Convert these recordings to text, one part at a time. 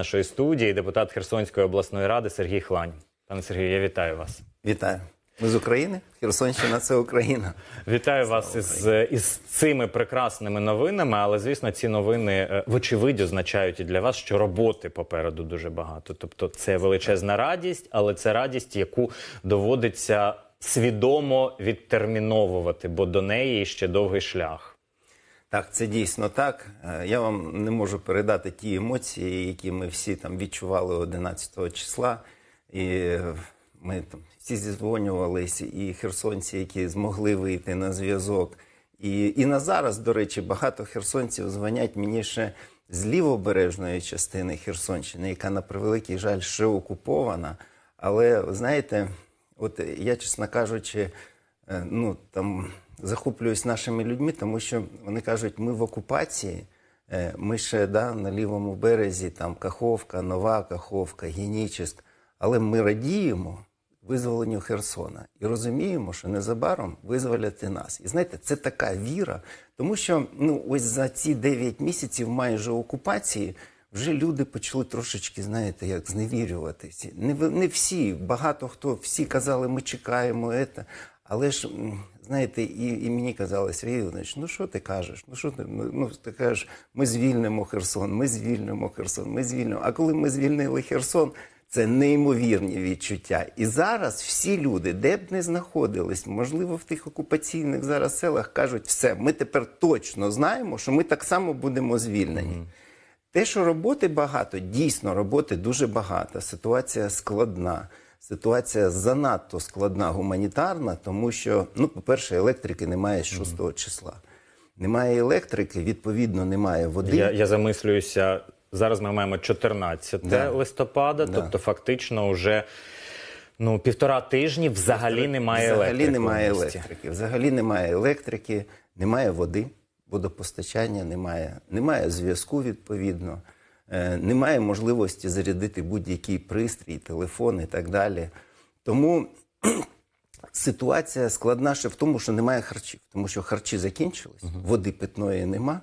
нашої студії депутат Херсонської обласної ради Сергій Хлань. Пане Сергію, я вітаю вас. Вітаю. Ми з України. Херсонщина це Україна. Вітаю вас із, із цими прекрасними новинами. Але звісно, ці новини е, вочевидь означають і для вас, що роботи попереду дуже багато. Тобто, це величезна радість, але це радість, яку доводиться свідомо відтерміновувати, бо до неї ще довгий шлях. Так, це дійсно так. Е, Я вам не можу передати ті емоції, які ми всі там відчували 11 числа. І е, ми там всі зізвонювалися, і херсонці, які змогли вийти на зв'язок. І, і на зараз, до речі, багато херсонців дзвонять мені ще з лівобережної частини Херсонщини, яка на превеликий жаль ще окупована. Але знаєте, от я, чесно кажучи, е, ну там захоплююсь нашими людьми, тому що вони кажуть, ми в окупації. е, Ми ще да, на лівому березі, там Каховка, Нова Каховка, Генічеськ. Але ми радіємо визволенню Херсона і розуміємо, що незабаром визволять нас. І знаєте, це така віра, тому що ну ось за ці 9 місяців майже окупації. Вже люди почали трошечки, знаєте, як зневірюватися. Не, не всі, багато хто, всі казали, ми чекаємо це. Але ж, знаєте, і, і мені казали, Сергій Іванович, ну що ти кажеш? Ну що ти? Ну, ну, ти кажеш, ми звільнимо Херсон, ми звільнимо Херсон, ми звільнимо. А коли ми звільнили Херсон, це неймовірні відчуття. І зараз всі люди, де б не знаходились, можливо, в тих окупаційних зараз селах, кажуть, все, ми тепер точно знаємо, що ми так само будемо звільнені. Те, що роботи багато, дійсно роботи дуже багато. Ситуація складна. Ситуація занадто складна гуманітарна, тому що, ну, по-перше, електрики немає з 6 числа. Немає електрики, відповідно, немає води. Я, я замислююся. Зараз ми маємо 14 Да. листопада, Да. тобто фактично вже ну, півтора тижні взагалі немає Взагалі електрики. немає електрики. Взагалі немає електрики, немає води, водопостачання немає, немає зв'язку відповідно, немає можливості зарядити будь-який пристрій, телефон і так далі. Тому ситуація складна ще в тому, що немає харчів, тому що харчі закінчились, води питної нема.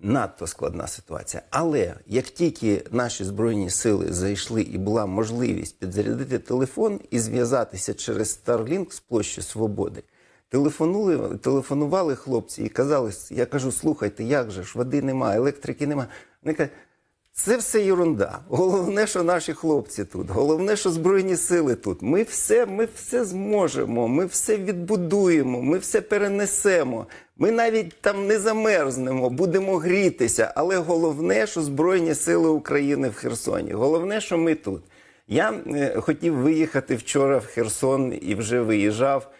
Надто складна ситуація. Але як тільки наші збройні сили зайшли і була можливість підзарядити телефон і зв'язатися через Starlink з площі Свободи, телефонували, телефонували хлопці і казали: я кажу, слухайте, як же ж води немає, електрики немає. Вони кажуть, це все ерунда. Головне, що наші хлопці тут, головне, що збройні сили тут. Ми все, ми все зможемо, ми все відбудуємо, ми все перенесемо. Ми навіть там не замерзнемо, будемо грітися. Але головне, що Збройні сили України в Херсоні. Головне, що ми тут. Я е, хотів виїхати вчора в Херсон і вже виїжджав.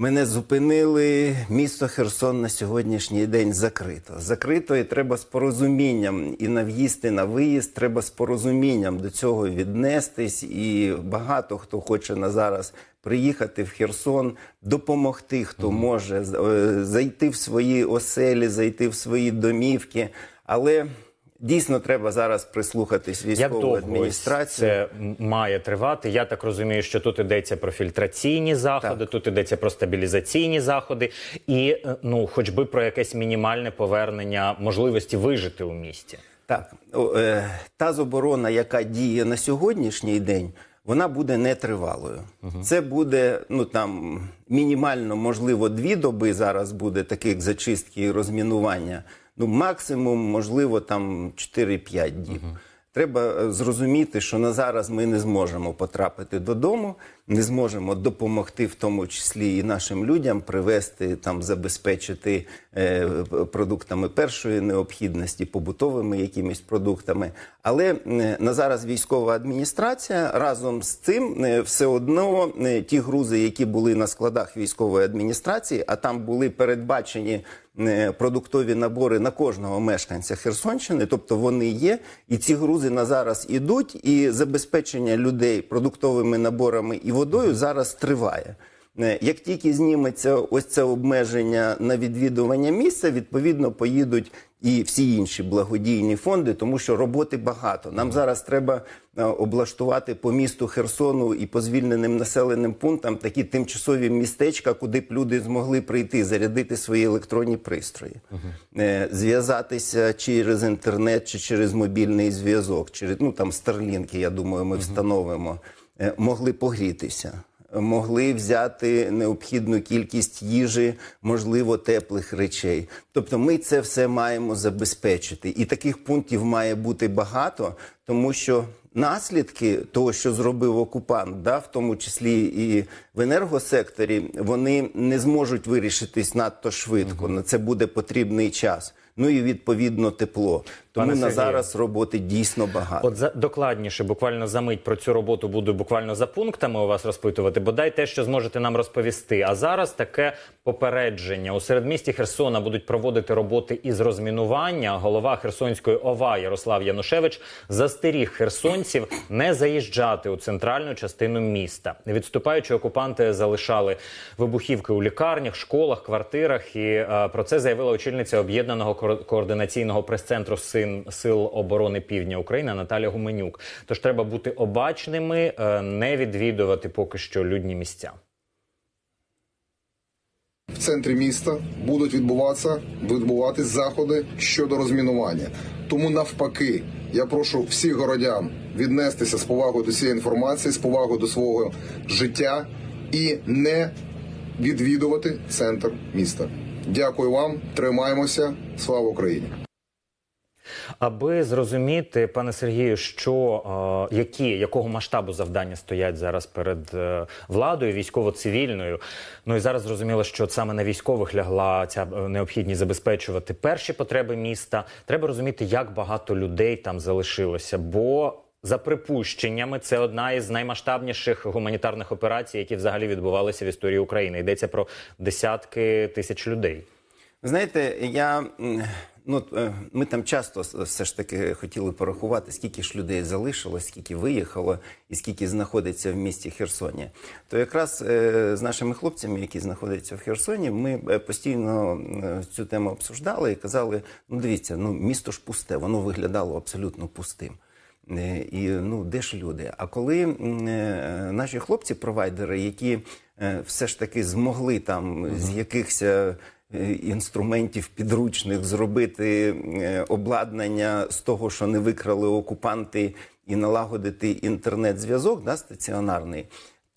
Мене зупинили. Місто Херсон на сьогоднішній день закрито. Закрито і треба з порозумінням. І на в'їзд, і на виїзд треба з порозумінням до цього віднестись. І багато хто хоче на зараз приїхати в Херсон, допомогти, хто може е, зайти в свої оселі, зайти в свої домівки. Але дійсно треба зараз прислухатись військову адміністрацію. це має тривати? Я так розумію, що тут йдеться про фільтраційні заходи, Так. тут йдеться про стабілізаційні заходи, і е, ну, хоч би про якесь мінімальне повернення можливості вижити у місті. Так, е, та заборона, яка діє на сьогоднішній день, вона буде нетривалою. Це буде ну там мінімально, можливо, дві доби зараз буде таких зачистки і розмінування. Ну, максимум, можливо, там 4-5 діб. Треба е, зрозуміти, що на зараз ми не зможемо потрапити додому, не зможемо допомогти, в тому числі і нашим людям, привезти там, забезпечити е, продуктами першої необхідності, побутовими якимись продуктами. Але е, на зараз військова адміністрація разом з цим е, все одно е, ті грузи, які були на складах військової адміністрації, а там були передбачені е, продуктові набори на кожного мешканця Херсонщини, тобто вони є, і ці грузи на зараз ідуть, і забезпечення людей продуктовими наборами і водою зараз триває. Е, Як тільки зніметься ось це обмеження на відвідування місця, відповідно поїдуть і всі інші благодійні фонди, тому що роботи багато. Нам зараз треба е, облаштувати по місту Херсону і по звільненим населеним пунктам такі тимчасові містечка, куди б люди змогли прийти, зарядити свої електронні пристрої, Е, зв'язатися через інтернет чи через мобільний зв'язок, через ну там Starlink, я думаю, ми встановимо, могли погрітися могли взяти необхідну кількість їжі, можливо, теплих речей. Тобто, ми це все маємо забезпечити, і таких пунктів має бути багато, тому що наслідки того, що зробив окупант, да, в тому числі і в енергосекторі, вони не зможуть вирішитись надто швидко. На це буде потрібний час. Ну і відповідно тепло. Тому Пане на Сергію. зараз роботи дійсно багато. От за докладніше, буквально за мить про цю роботу буду буквально за пунктами у вас розпитувати. Бодай те, що зможете нам розповісти. А зараз таке попередження у середмісті Херсона будуть проводити роботи із розмінування. Голова Херсонської ОВА Ярослав Янушевич застеріг херсонців не заїжджати у центральну частину міста. Відступаючи окупанти залишали вибухівки у лікарнях, школах, квартирах. І е, про це заявила очільниця об'єднаного ко- координаційного прес-центру син сил оборони Півдня України Наталя Гуменюк. Тож треба бути обачними, е, не відвідувати поки що людні місця. в центрі міста будуть відбуватися відбуватись заходи щодо розмінування. Тому навпаки, я прошу всіх городян віднестися з повагою до цієї інформації, з повагою до свого життя і не відвідувати центр міста. Дякую вам, тримаємося. Слава Україні! Аби зрозуміти, пане Сергію, що е, які якого масштабу завдання стоять зараз перед е, владою військово-цивільною. Ну і зараз зрозуміло, що саме на військових лягла ця е, необхідність забезпечувати перші потреби міста. Треба розуміти, як багато людей там залишилося, бо за припущеннями, це одна із наймасштабніших гуманітарних операцій, які взагалі відбувалися в історії України. Йдеться про десятки тисяч людей. Знаєте, я ну е, ми там часто все ж таки хотіли порахувати, скільки ж людей залишилось, скільки виїхало і скільки знаходиться в місті Херсоні. То якраз е, з нашими хлопцями, які знаходяться в Херсоні, ми е, постійно цю тему обсуждали і казали: ну дивіться, ну місто ж пусте, воно виглядало абсолютно пустим. І ну де ж люди? А коли наші хлопці-провайдери, які все ж таки змогли там з якихось інструментів підручних зробити е, обладнання з того, що не викрали окупанти, і налагодити інтернет-зв'язок, да, стаціонарний.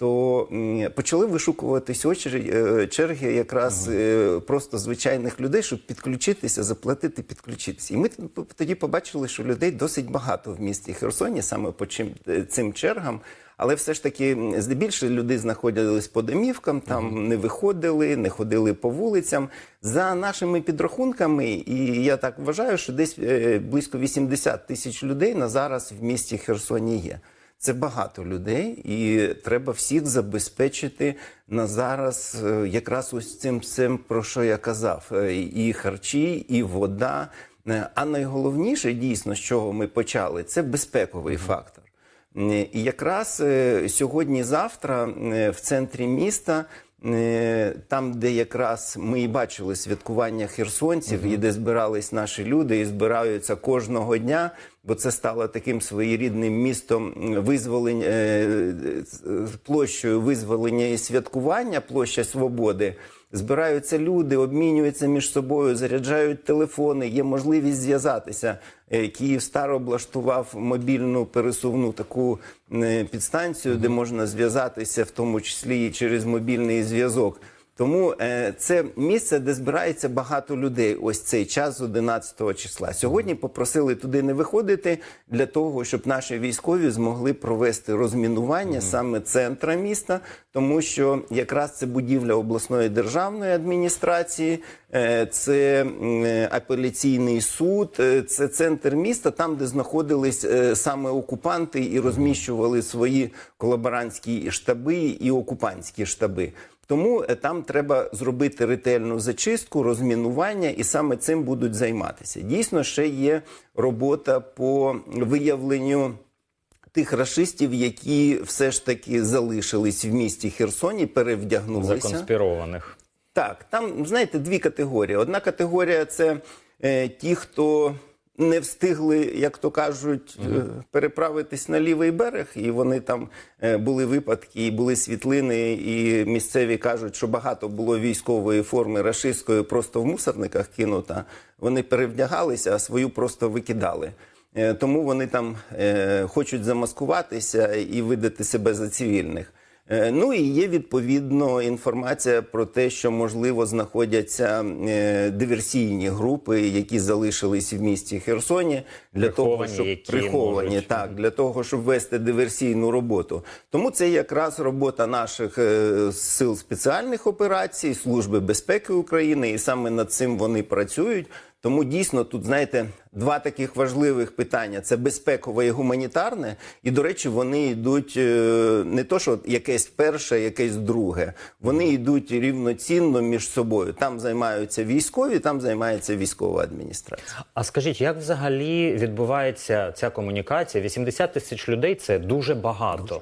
То почали вишукуватись очері- е, черги якраз е, просто звичайних людей, щоб підключитися, заплатити, підключитися. І ми тоді побачили, що людей досить багато в місті Херсоні, саме по чим, е, цим чергам. Але все ж таки, здебільшого люди знаходились по домівкам, там не виходили, не ходили по вулицям. За нашими підрахунками, і я так вважаю, що десь близько 80 тисяч людей на зараз в місті Херсоні є. Це багато людей, і треба всіх забезпечити на зараз е, якраз ось цим всім, про що я казав: Е, і харчі, і вода. Е, А найголовніше, дійсно, з чого ми почали, це безпековий фактор. І якраз сьогодні-завтра в центрі міста, там, де якраз ми і бачили святкування херсонців, і де збирались наші люди, і збираються кожного дня, бо це стало таким своєрідним містом визволення е, площею визволення і святкування, площа свободи. Збираються люди, обмінюються між собою, заряджають телефони, є можливість зв'язатися. Київ старо облаштував мобільну пересувну таку е, підстанцію, де можна зв'язатися, в тому числі і через мобільний зв'язок. Тому е, це місце, де збирається багато людей. Ось цей час з 11 числа. Сьогодні попросили туди не виходити для того, щоб наші військові змогли провести розмінування саме центра міста, тому що якраз це будівля обласної державної адміністрації, е, це е, апеляційний суд, е, це центр міста, там, де знаходились е, саме окупанти і розміщували свої колаборантські штаби і окупантські штаби. Тому е, там треба зробити ретельну зачистку, розмінування, і саме цим будуть займатися. Дійсно, ще є робота по виявленню тих рашистів, які все ж таки залишились в місті Херсоні, перевдягнулися. Законспірованих. Так, там знаєте дві категорії. Одна категорія це е, ті, хто не встигли, як то кажуть, е, переправитись на лівий берег, і вони там е, були випадки, і були світлини, і місцеві кажуть, що багато було військової форми рашистської просто в мусорниках кинута. Вони перевдягалися, а свою просто викидали. Е, Тому вони там хочуть замаскуватися і видати себе за цивільних. Е, Ну і є відповідно інформація про те, що можливо знаходяться е, диверсійні групи, які залишились в місті Херсоні для того, щоб які приховані можуть. так для того, щоб вести диверсійну роботу. Тому це якраз робота наших е, сил спеціальних операцій, служби безпеки України, і саме над цим вони працюють. Тому дійсно тут знаєте два таких важливих питання: це безпекове і гуманітарне. І до речі, вони йдуть е, не то, що якесь перше, якесь друге. Вони йдуть рівноцінно між собою. Там займаються військові, там займається військова адміністрація. А скажіть, як взагалі відбувається ця комунікація? 80 тисяч людей це дуже багато.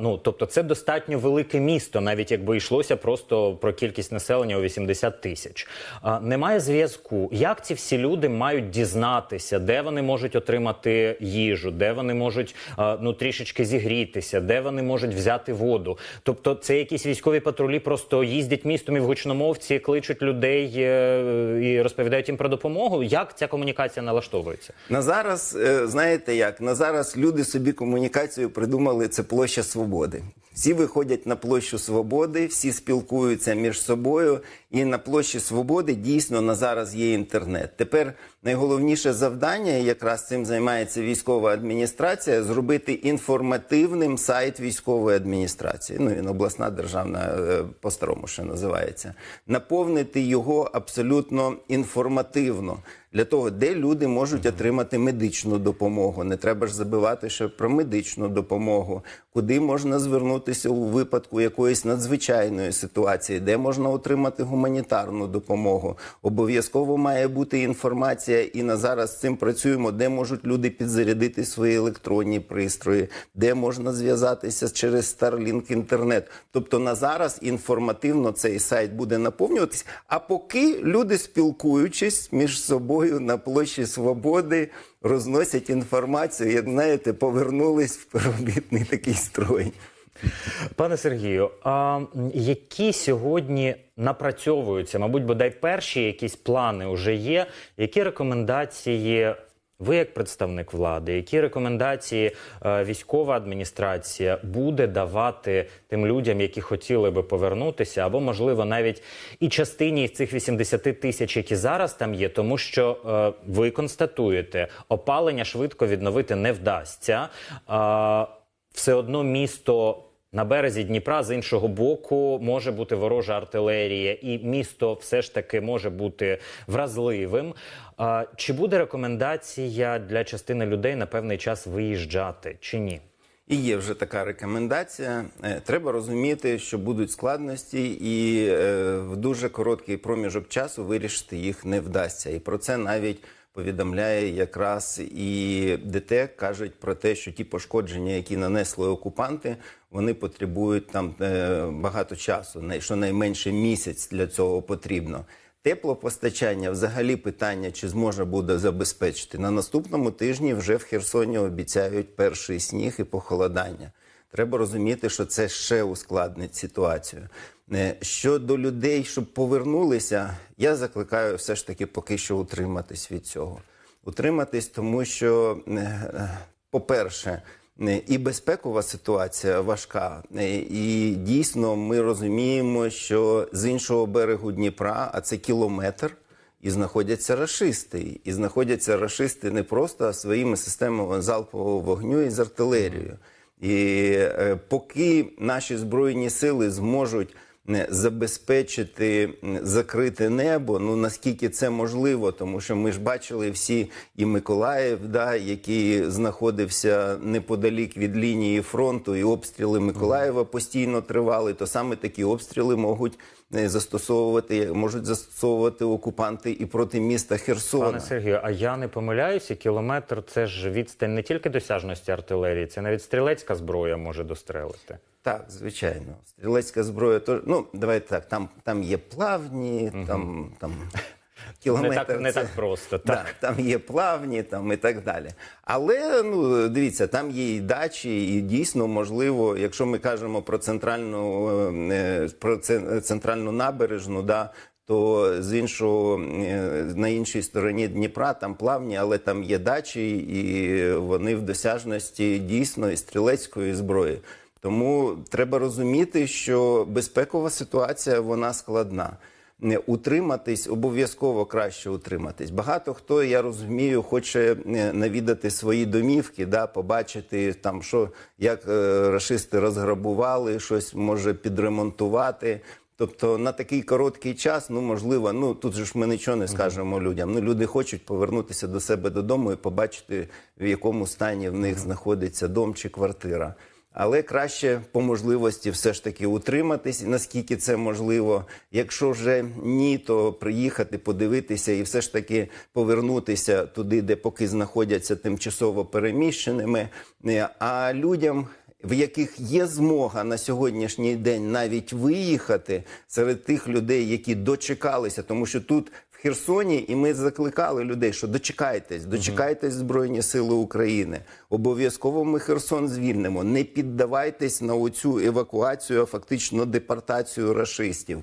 Ну тобто, це достатньо велике місто, навіть якби йшлося просто про кількість населення у 80 тисяч. Немає зв'язку. Як ці всі люди мають дізнатися, де вони можуть отримати їжу, де вони можуть ну трішечки зігрітися, де вони можуть взяти воду? Тобто, це якісь військові патрулі просто їздять містом і в гучномовці, кличуть людей е, і розповідають їм про допомогу. Як ця комунікація налаштовується? На зараз, е, знаєте як, на зараз люди собі комунікацію придумали, це площа свободи. Всі виходять на площу свободи, всі спілкуються між собою, і на площі свободи дійсно на зараз є інтернет. Тепер найголовніше завдання, і якраз цим займається військова адміністрація, зробити інформативним сайт військової адміністрації. Ну він обласна державна е, по-старому ще називається. Наповнити його абсолютно інформативно для того, де люди можуть отримати медичну допомогу. Не треба ж забивати ще про медичну допомогу, куди можна звернутися у випадку якоїсь надзвичайної ситуації, де можна отримати гуманітарну допомогу. Обов'язково має бути інформація, і на зараз цим працюємо, де можуть люди підзарядити свої електронні пристрої, де можна зв'язатися через Starlink інтернет. Тобто на зараз інформативно цей сайт буде наповнюватись. А поки люди спілкуючись між собою на площі Свободи, розносять інформацію, як знаєте, повернулись в первобітний такий строй. Пане Сергію, а які сьогодні напрацьовуються, мабуть, бодай перші якісь плани вже є? Які рекомендації ви, як представник влади, які рекомендації е, військова адміністрація буде давати тим людям, які хотіли би повернутися, або можливо навіть і частині цих 80 тисяч, які зараз там є, тому що е, ви констатуєте, опалення швидко відновити не вдасться. Все одно місто на березі Дніпра з іншого боку може бути ворожа артилерія, і місто все ж таки може бути вразливим. Чи буде рекомендація для частини людей на певний час виїжджати чи ні? І є вже така рекомендація. Е, Треба розуміти, що будуть складності, і е, в дуже короткий проміжок часу вирішити їх не вдасться. І про це навіть повідомляє якраз і ДТЕК, кажуть про те, що ті пошкодження, які нанесли окупанти, вони потребують там е, багато часу, най- щонайменше місяць для цього потрібно. Теплопостачання взагалі питання, чи зможе буде забезпечити. На наступному тижні вже в Херсоні обіцяють перший сніг і похолодання. Треба розуміти, що це ще ускладнить ситуацію. Е, Щодо людей, щоб повернулися, я закликаю все ж таки поки що утриматись від цього. Утриматись, тому що, е, е, по-перше, і безпекова ситуація важка, і дійсно ми розуміємо, що з іншого берегу Дніпра, а це кілометр, і знаходяться рашисти. І знаходяться рашисти не просто а своїми системами залпового вогню і з артилерією. І е, поки наші збройні сили зможуть забезпечити м, закрите небо, ну наскільки це можливо, тому що ми ж бачили всі і Миколаїв, да, який знаходився неподалік від лінії фронту, і обстріли Миколаєва постійно тривали, то саме такі обстріли можуть е, застосовувати, можуть застосовувати окупанти і проти міста Херсона. Пане Сергію, а я не помиляюся, кілометр це ж відстань не тільки досяжності артилерії, це навіть стрілецька зброя може дострелити. Так, звичайно. Стрілецька зброя то ну давайте так. Там, там є плавні, там, там Кілометр Не так, не це- так просто. Да, Так. там є плавні там і так далі. Але ну дивіться, там є і дачі, і дійсно можливо, якщо ми кажемо про центральну е, про центральну набережну, да. То з іншого е, на іншій стороні Дніпра там плавні, але там є дачі, і вони в досяжності дійсно і стрілецької зброї. Тому треба розуміти, що безпекова ситуація вона складна. Не утриматись обов'язково краще утриматись. Багато хто я розумію, хоче е, навідати свої домівки, да, побачити там, що як е, рашисти розграбували, щось може підремонтувати. Тобто на такий короткий час, ну можливо, ну тут же ж ми нічого не скажемо людям. Ну люди хочуть повернутися до себе додому і побачити, в якому стані в них знаходиться дом чи квартира. Але краще по можливості все ж таки утриматись, наскільки це можливо. Якщо вже ні, то приїхати, подивитися і все ж таки повернутися туди, де поки знаходяться тимчасово переміщеними. Е, А людям. В яких є змога на сьогоднішній день навіть виїхати серед тих людей, які дочекалися, тому що тут Херсоні, і ми закликали людей, що дочекайтесь, дочекайтесь Збройні Сили України. Обов'язково ми Херсон звільнимо. Не піддавайтесь на оцю евакуацію, а фактично депортацію рашистів.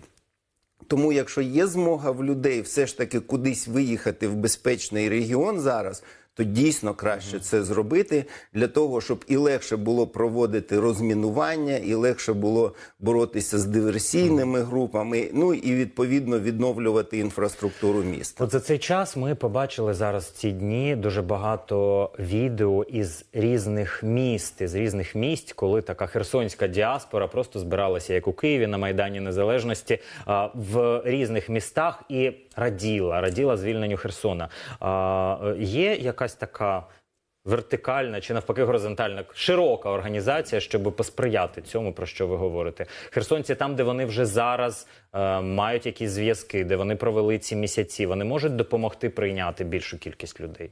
Тому, якщо є змога в людей все ж таки кудись виїхати в безпечний регіон зараз, то дійсно краще це зробити для того, щоб і легше було проводити розмінування, і легше було боротися з диверсійними групами. Ну і відповідно відновлювати інфраструктуру міста. От за цей час ми побачили зараз ці дні дуже багато відео із різних міст, із різних місць, коли така херсонська діаспора просто збиралася, як у Києві на Майдані Незалежності, в різних містах і раділа, раділа звільненню Херсона. Е, Є якась така. Вертикальна чи навпаки горизонтальна широка організація, щоб посприяти цьому, про що ви говорите. Херсонці, там, де вони вже зараз е, мають якісь зв'язки, де вони провели ці місяці, вони можуть допомогти прийняти більшу кількість людей.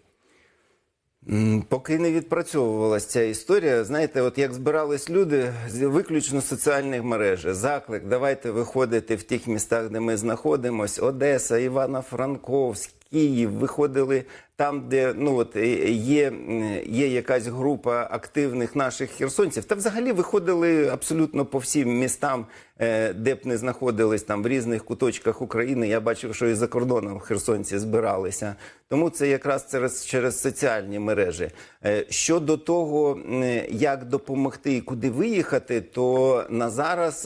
Поки не відпрацьовувалася ця історія, знаєте, от як збирались люди з виключно соціальних мереж, заклик, давайте виходити в тих містах, де ми знаходимося, Одеса, Івано-Франковськ, Київ, виходили там, де ну от е, є, є якась група активних наших херсонців, та взагалі виходили абсолютно по всім містам, е, де б не знаходились там в різних куточках України. Я бачив, що і за кордоном херсонці збиралися. Тому це якраз через, через соціальні мережі. Е, Щодо того, як допомогти і куди виїхати, то на зараз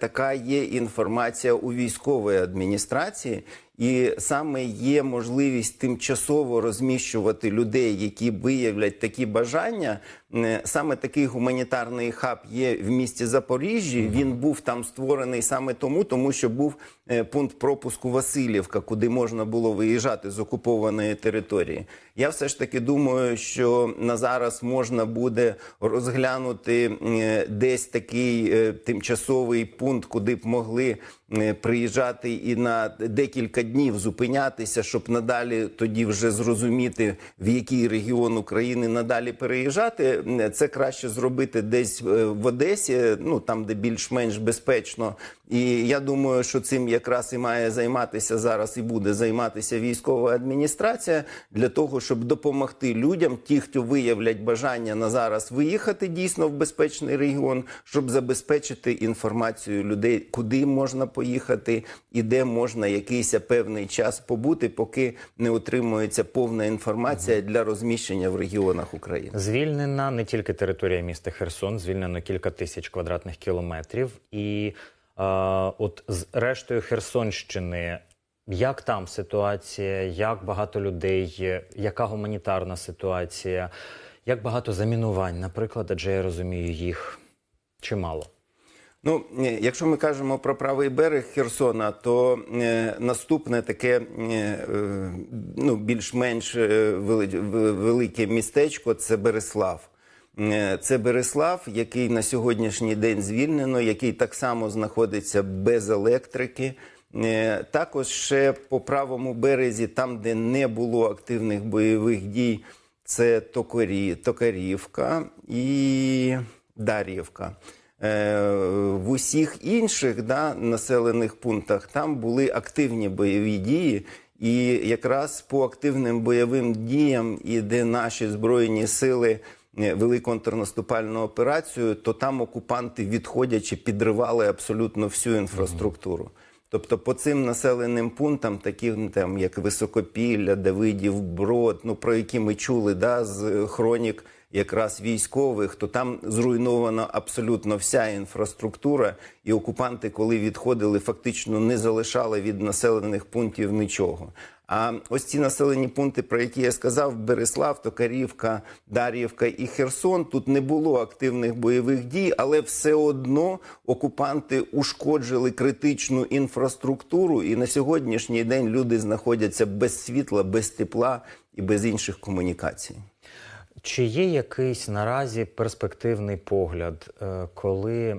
така є інформація у військової адміністрації. І саме є можливість тимчасово розміщувати людей, які виявлять такі бажання. Е, Саме такий гуманітарний хаб є в місті Запоріжжі. Він був там створений саме тому, тому що був е, пункт пропуску Васильівка, куди можна було виїжджати з окупованої території. Я все ж таки думаю, що на зараз можна буде розглянути е, десь такий тимчасовий пункт, куди б могли приїжджати і на декілька днів зупинятися, щоб надалі тоді вже зрозуміти, в який регіон України надалі переїжджати. Е, Це краще зробити десь е, в Одесі, ну там, де більш-менш безпечно. І я думаю, що цим якраз і має займатися зараз і буде займатися військова адміністрація для того, щоб допомогти людям, ті, хто виявлять бажання на зараз виїхати дійсно в безпечний регіон, щоб забезпечити інформацію людей, куди можна поїхати і де можна якийсь певний час побути, поки не отримується повна інформація для розміщення в регіонах України. Звільнена не тільки територія міста Херсон, звільнено кілька тисяч квадратних кілометрів. І е, от з рештою Херсонщини, як там ситуація, як багато людей, яка гуманітарна ситуація, як багато замінувань, наприклад, адже я розумію їх чимало. Ну, е, якщо ми кажемо про правий берег Херсона, то е, наступне таке е, ну, більш-менш велике містечко це Береслав. Е, Це Береслав, який на сьогоднішній день звільнено, який так само знаходиться без електрики. Е, Також ще по правому березі, там, де не було активних бойових дій, це Токарі, Токарівка і Дар'ївка. Е, В усіх інших да, населених пунктах там були активні бойові дії, І якраз по активним бойовим діям, і де наші збройні сили е, вели контрнаступальну операцію, то там окупанти, відходячи, підривали абсолютно всю інфраструктуру. Тобто по цим населеним пунктам, таким там як Високопілля, Давидів, Брод, ну про які ми чули да, з хронік якраз військових, то там зруйнована абсолютно вся інфраструктура, і окупанти, коли відходили, фактично не залишали від населених пунктів нічого. А ось ці населені пункти, про які я сказав, Береслав, Токарівка, Дар'ївка і Херсон. Тут не було активних бойових дій, але все одно окупанти ушкоджили критичну інфраструктуру, і на сьогоднішній день люди знаходяться без світла, без тепла і без інших комунікацій. Чи є якийсь наразі перспективний погляд, е, коли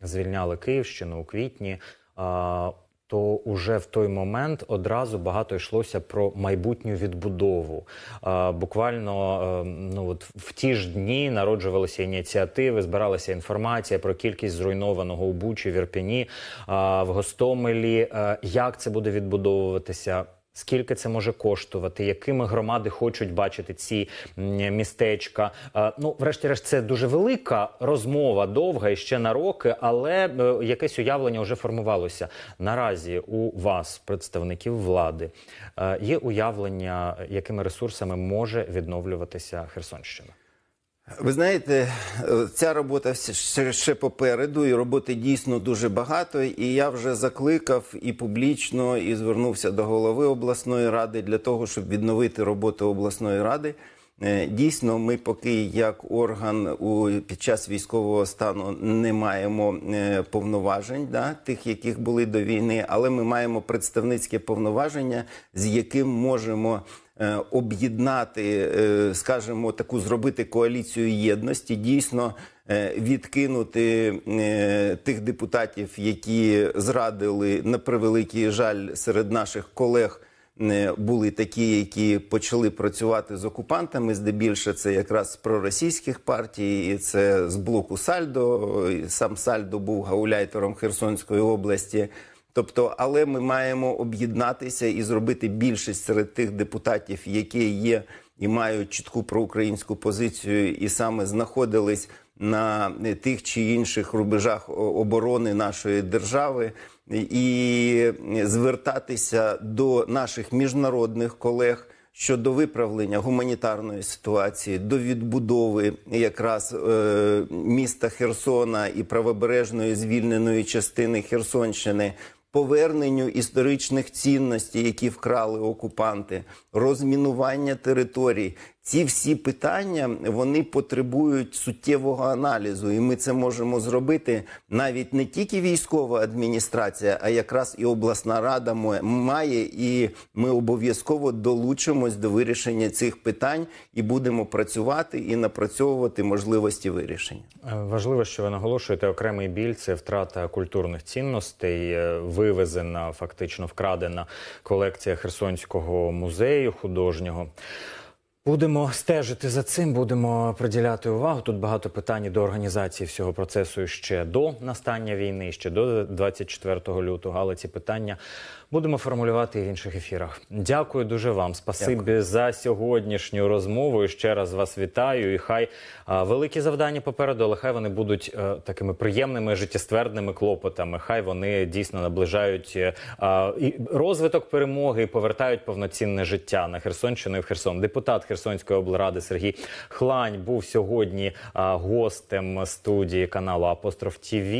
звільняли Київщину у квітні? а, То уже в той момент одразу багато йшлося про майбутню відбудову. А, Буквально е, ну от в ті ж дні народжувалися ініціативи, збиралася інформація про кількість зруйнованого у Бучі, в Ірпіні, а, в Гостомелі. Е, Як це буде відбудовуватися? Скільки це може коштувати? Якими громади хочуть бачити ці містечка? Е, Ну, врешті-решт, це дуже велика розмова, довга і ще на роки, але е, якесь уявлення вже формувалося. Наразі у вас, представників влади, е, є уявлення, якими ресурсами може відновлюватися Херсонщина? Ви знаєте, е, ця робота ще, ще попереду, і роботи дійсно дуже багато. І я вже закликав і публічно, і звернувся до голови обласної ради для того, щоб відновити роботу обласної ради. Е, Дійсно, ми поки як орган у під час військового стану не маємо е, повноважень, да, тих, яких були до війни, але ми маємо представницьке повноваження, з яким можемо е, об'єднати, скажімо, таку зробити коаліцію єдності, дійсно відкинути тих депутатів, які зрадили на превеликий жаль серед наших колег. Е, Були такі, які почали працювати з окупантами. Здебільше це якраз з проросійських партій, і це з блоку Сальдо. Сам Сальдо був гауляйтером Херсонської області. Тобто, але ми маємо об'єднатися і зробити більшість серед тих депутатів, які є і мають чітку проукраїнську позицію, і саме знаходились на тих чи інших рубежах оборони нашої держави, і звертатися до наших міжнародних колег. Щодо виправлення гуманітарної ситуації, до відбудови якраз е, міста Херсона і правобережної звільненої частини Херсонщини, поверненню історичних цінностей, які вкрали окупанти, розмінування територій. Ці всі питання вони потребують суттєвого аналізу, і ми це можемо зробити навіть не тільки військова адміністрація, а якраз і обласна рада має, і ми обов'язково долучимось до вирішення цих питань і будемо працювати і напрацьовувати можливості вирішення. Е, Важливо, що ви наголошуєте окремий біль це втрата культурних цінностей, е, вивезена, фактично вкрадена колекція Херсонського музею художнього. Будемо стежити за цим, будемо приділяти увагу. Тут багато питань до організації всього процесу ще до настання війни, ще до 24 лютого. Але ці питання будемо формулювати і в інших ефірах. Дякую дуже вам. Спасибі за сьогоднішню розмову. І ще раз вас вітаю. І хай а, великі завдання попереду, але хай вони будуть е, такими приємними життєствердними клопотами. Хай вони дійсно наближають е, а, і розвиток перемоги і повертають повноцінне життя на Херсонщину і в Херсон. Депутат Херсонської облради Сергій Хлань був сьогодні гостем студії каналу Апостроф ТІВІ.